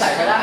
ใส่ก็ได้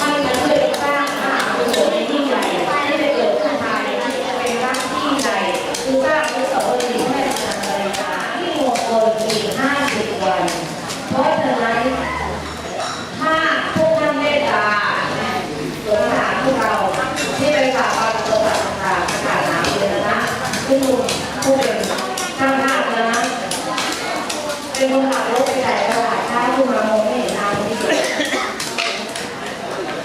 ท่านจะช่วยสร้างมหากุศลที่ใหญ่ที่ได้เกิดขึ้นภายในที่จะเป็นรักที่ใหญ่คือสร้างอนุสาวรีย์ให้กับภรรยาที่หมดเลยอีก50 วัน เพราะฉะนั้นถ้าพวกท่านเมตตาสงสารพวกเราที่เป็นสถาบันตัวต่างๆประกาศหาเรือนะคุณลุงผู้เป็นช่างภาพนะ เป็นคนขับรถไปแต่ตลาดท้ายคุณมามองไม่เห็นทางที่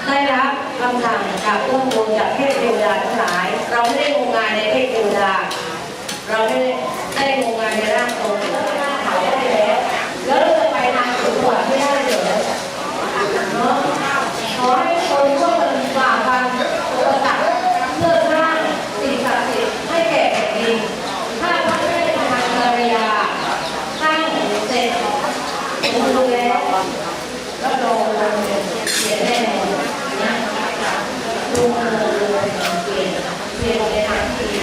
ได้รับคำสั่งจากต้นโพจากเทพเทวดาทั้งหลาย เราไม่ได้งมงายในเทพเทวดา เราไม่ได้ได้งมงายในร่างตรงแล้วก็ร่างเขาได้แล้วแล้วเราจะไปทางสูงกว่าไม่ได้เหรอเนาะขอให้คนช่วยกันฝ่าฟันอุปสรรคเพื่อสร้างสิ่งศักดิ์สิทธิ์ให้แก่แผ่นดินถ้าพระแม่ทางภรรยาสร้างเสร็จผมดูแล้วรับรองเลยเสียแน่นอนนะดูเลยเปลี่ยนเปลี่ยนในทางที่ดี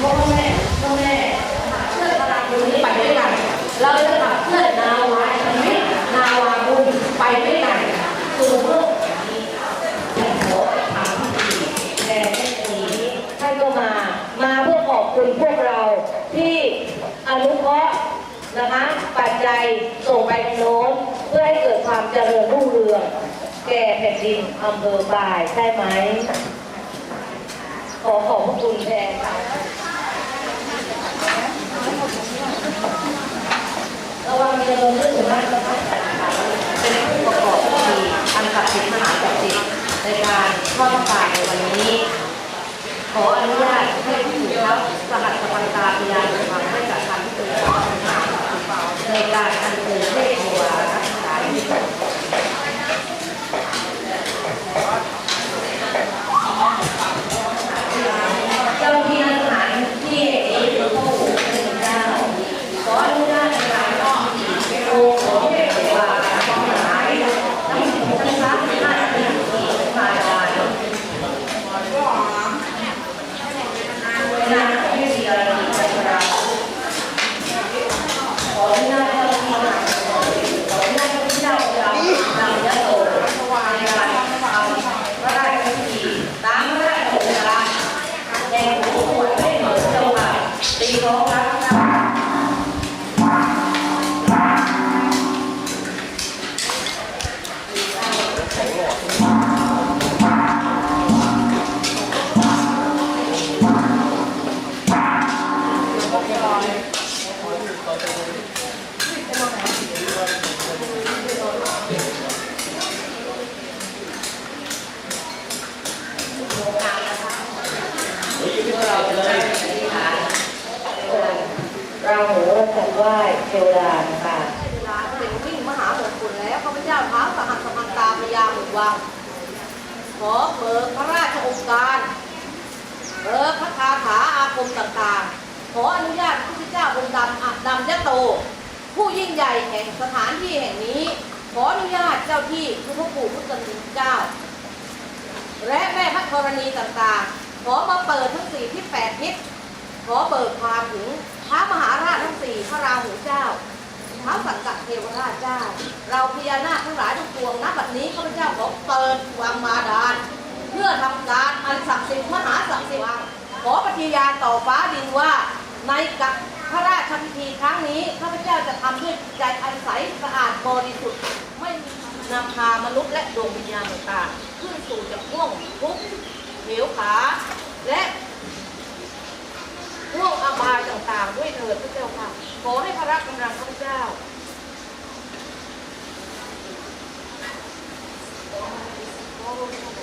พ่อแม่พ่อแม่เพื่อนพลังบุญนี้ไปด้วยกัน เราจะขับเพื่อนนาวาชีวิตนาวาบุญไป ด้วยกันสู่โลกนี้แต่ขอทำที่แต่ไม่ดีท่านก็มามาเพื่อขอบคุณพวกเราที่อนุเคราะห์นะคะปัจจัยส่งไปทางโน้นเพื่อให้เกิดความเจริญรุ่งเรืองแก่แผ่นดินอำเภอบ่ายใช่ไหม ขอขอบพระคุณแทนค่ะระวังเจริญรุ่งเรืองนะคะเป็นผู้ประกอบพิธีอันศักดิ์สิทธิ์มหาศักดิ์สิทธิ์ ในการทอดพระป่าในวันนี้ ขออนุญาตให้ผู้ถือทรับสหัสสปันตาพยานความให้กับทางที่เป็นเจ้าของงานในการอันเป็นเทพ ราโหสักไหว้เทวดาค่ะเวลาเด็กวิ่งมหามงคลแล้วข้าพเจ้าท้าสหัสสมันตาพญาหมุนวังขอเบิกพระราชองค์การเบิกพระคาถาอาคมต่างๆ ขออนุญาตพระพุทธเจ้าองค์ดำอัดดำยะโต ผู้ยิ่งใหญ่แห่งสถานที่แห่งนี้ ขออนุญาตเจ้าที่พระพุทธปู่พุทธสิงเจ้า และแม่พระธรณีต่างๆ ขอมาเปิดทั้งสี่ที่แปดทิศขอเบิกความถึงพระมหาราชทั้งสี่พระราหูเจ้าท้าสังกัดเทวราชเจ้า เราพญานาคทั้งหลายทุกดวงณบัดนี้ข้าพเจ้าขอเปิดวังมาดาลเพื่อทำการอันศักดิ์สิทธิ์มหาศักดิ์สิทธิ์ขอปฏิญาณต่อฟ้าดินว่า ในกับพระราชพิธีครั้งนี้ข้าพเจ้าจะทำด้วยใจอันใสสะอาดบริสุทธิ์ไม่มีนำพามนุษย์และดวงวิญญาณต่างๆขึ้นสู่จากห่วงทุกข์เหวขา และห่วงอบายต่างๆ ด้วยเถิดพระเจ้าค่ะขอให้พระรักกำลังข้าพเจ้าขอ